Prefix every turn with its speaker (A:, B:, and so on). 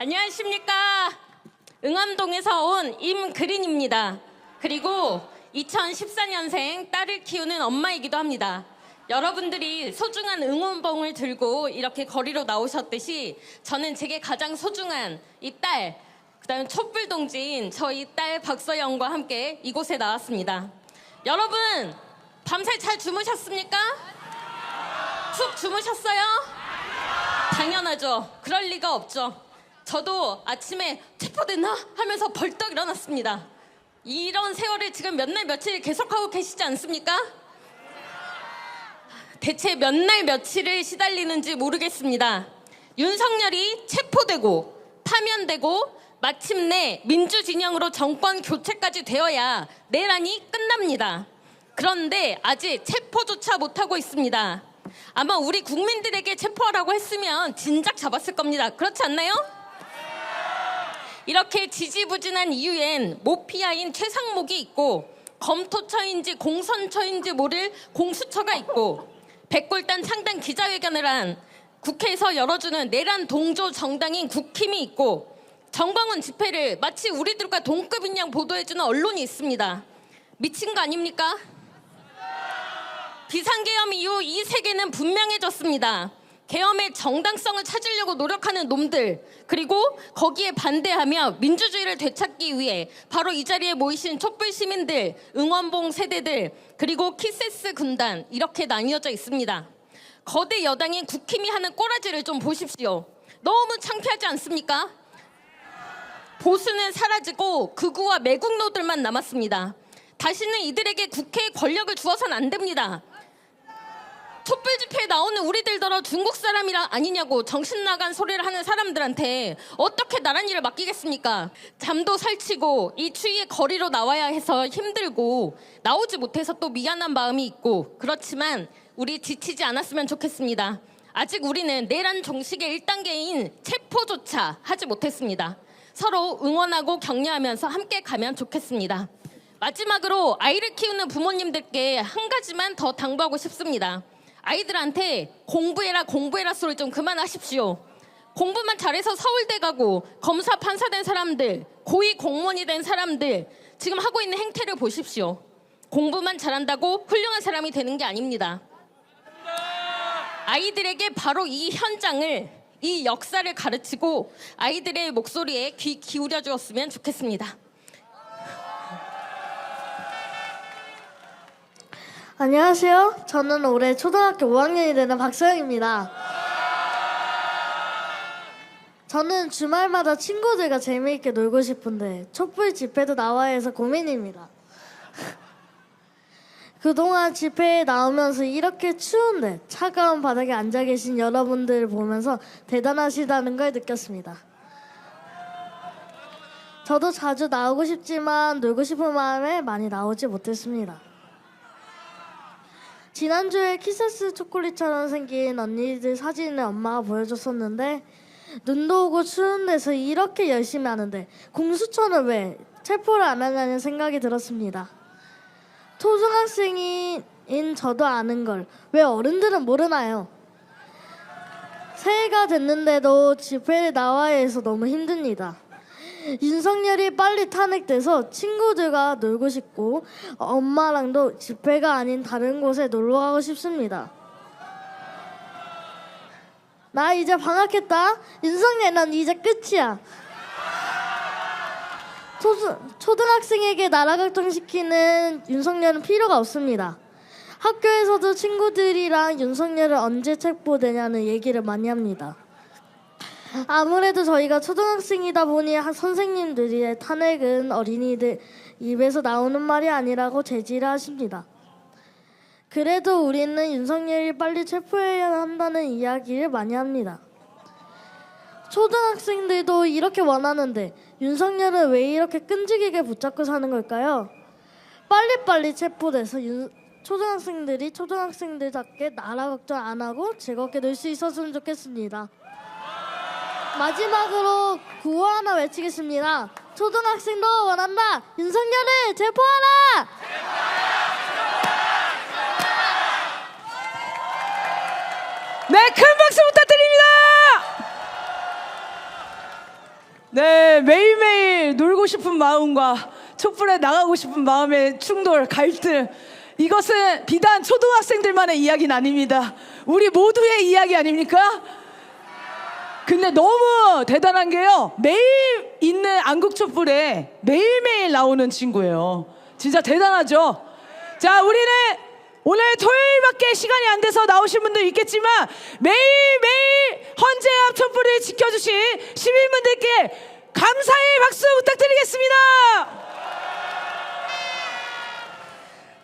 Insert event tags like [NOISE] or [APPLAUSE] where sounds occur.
A: 안녕하십니까. 응암동에서 온 임그린입니다. 그리고 2014년생 딸을 키우는 엄마이기도 합니다. 여러분들이 소중한 응원봉을 들고 이렇게 거리로 나오셨듯이 저는 제게 가장 소중한 이 딸, 그다음 촛불 동지인 저희 딸 박서영과 함께 이곳에 나왔습니다. 여러분 밤새 잘 주무셨습니까? 푹 주무셨어요? 당연하죠. 그럴 리가 없죠. 저도 아침에 체포됐나 하면서 벌떡 일어났습니다. 이런 세월을 지금 몇 날 며칠 계속하고 계시지 않습니까? 대체 몇 날 며칠을 시달리는지 모르겠습니다. 윤석열이 체포되고 파면되고 마침내 민주진영으로 정권 교체까지 되어야 내란이 끝납니다. 그런데 아직 체포조차 못하고 있습니다. 아마 우리 국민들에게 체포하라고 했으면 진작 잡았을 겁니다. 그렇지 않나요? 이렇게 지지부진한 이유엔 모피아인 최상목이 있고 검토처인지 공선처인지 모를 공수처가 있고 백골단 창단 기자회견을 한 국회에서 열어주는 내란 동조 정당인 국힘이 있고 정광훈 집회를 마치 우리들과 동급인 양 보도해주는 언론이 있습니다. 미친 거 아닙니까? 비상계엄 이후 이 세계는 분명해졌습니다. 계엄의 정당성을 찾으려고 노력하는 놈들 그리고 거기에 반대하며 민주주의를 되찾기 위해 바로 이 자리에 모이신 촛불 시민들, 응원봉 세대들 그리고 키세스 군단 이렇게 나뉘어져 있습니다. 거대 여당인 국힘이 하는 꼬라지를 좀 보십시오. 너무 창피하지 않습니까? 보수는 사라지고 극우와 매국노들만 남았습니다. 다시는 이들에게 국회의 권력을 주어서는 안 됩니다. 촛불 집회에 나오는 우리들더러 중국 사람이라 아니냐고 정신 나간 소리를 하는 사람들한테 어떻게 나란 일을 맡기겠습니까? 잠도 설치고 이 추위에 거리로 나와야 해서 힘들고 나오지 못해서 또 미안한 마음이 있고 그렇지만 우리 지치지 않았으면 좋겠습니다. 아직 우리는 내란 종식의 1단계인 체포조차 하지 못했습니다. 서로 응원하고 격려하면서 함께 가면 좋겠습니다. 마지막으로 아이를 키우는 부모님들께 한 가지만 더 당부하고 싶습니다. 아이들한테 공부해라 공부해라 소리 좀 그만하십시오. 공부만 잘해서 서울대 가고 검사 판사 된 사람들, 고위 공무원이 된 사람들 지금 하고 있는 행태를 보십시오. 공부만 잘한다고 훌륭한 사람이 되는 게 아닙니다. 아이들에게 바로 이 현장을 이 역사를 가르치고 아이들의 목소리에 귀 기울여 주었으면 좋겠습니다.
B: 안녕하세요. 저는 올해 초등학교 5학년이 되는 박서영입니다. 저는 주말마다 친구들과 재미있게 놀고 싶은데 촛불 집회도 나와야 해서 고민입니다. [LAUGHS] 그동안 집회에 나오면서 이렇게 추운데 차가운 바닥에 앉아 계신 여러분들을 보면서 대단하시다는 걸 느꼈습니다. 저도 자주 나오고 싶지만 놀고 싶은 마음에 많이 나오지 못했습니다. 지난주에 키세스 초콜릿처럼 생긴 언니들 사진을 엄마가 보여줬었는데 눈도 오고 추운 데서 이렇게 열심히 하는데 공수처는 왜 체포를 안 하냐는 생각이 들었습니다. 초등학생인 저도 아는 걸 왜 어른들은 모르나요? 새해가 됐는데도 집회에 나와야 해서 너무 힘듭니다. 윤석열이 빨리 탄핵돼서 친구들과 놀고 싶고 엄마랑도 집회가 아닌 다른 곳에 놀러 가고 싶습니다. 나 이제 방학했다. 윤석열 넌 이제 끝이야. 초등, 초등학생에게 나라 걱정시키는 윤석열은 필요가 없습니다. 학교에서도 친구들이랑 윤석열을 언제 체포되냐는 얘기를 많이 합니다. 아무래도 저희가 초등학생이다 보니 한 선생님들이 탄핵은 어린이들 입에서 나오는 말이 아니라고 제지를 하십니다. 그래도 우리는 윤석열이 빨리 체포해야 한다는 이야기를 많이 합니다. 초등학생들도 이렇게 원하는데 윤석열은 왜 이렇게 끈질기게 붙잡고 사는 걸까요? 빨리빨리 체포돼서 윤- 초등학생들이 초등학생들답게 나라 걱정 안 하고 즐겁게 놀 수 있었으면 좋겠습니다. 마지막으로 구호 하나 외치겠습니다. 초등학생도 원한다. 윤석열을 체포하라.
C: 네, 큰 박수 부탁드립니다. 싶은 마음과 촛불에 나가고 싶은 마음의 충돌, 갈등. 이것은 비단 초등학생들만의 이야기는 아닙니다. 우리 모두의 이야기 아닙니까? 근데 너무 대단한 게요. 매일 있는 안국 촛불에 매일매일 나오는 친구예요. 진짜 대단하죠? 자, 우리는 오늘 토요일밖에 시간이 안 돼서 나오신 분들 있겠지만 매일매일 헌재앞 촛불을 지켜주신 시민분들께 감사의 박수 부탁드리겠습니다.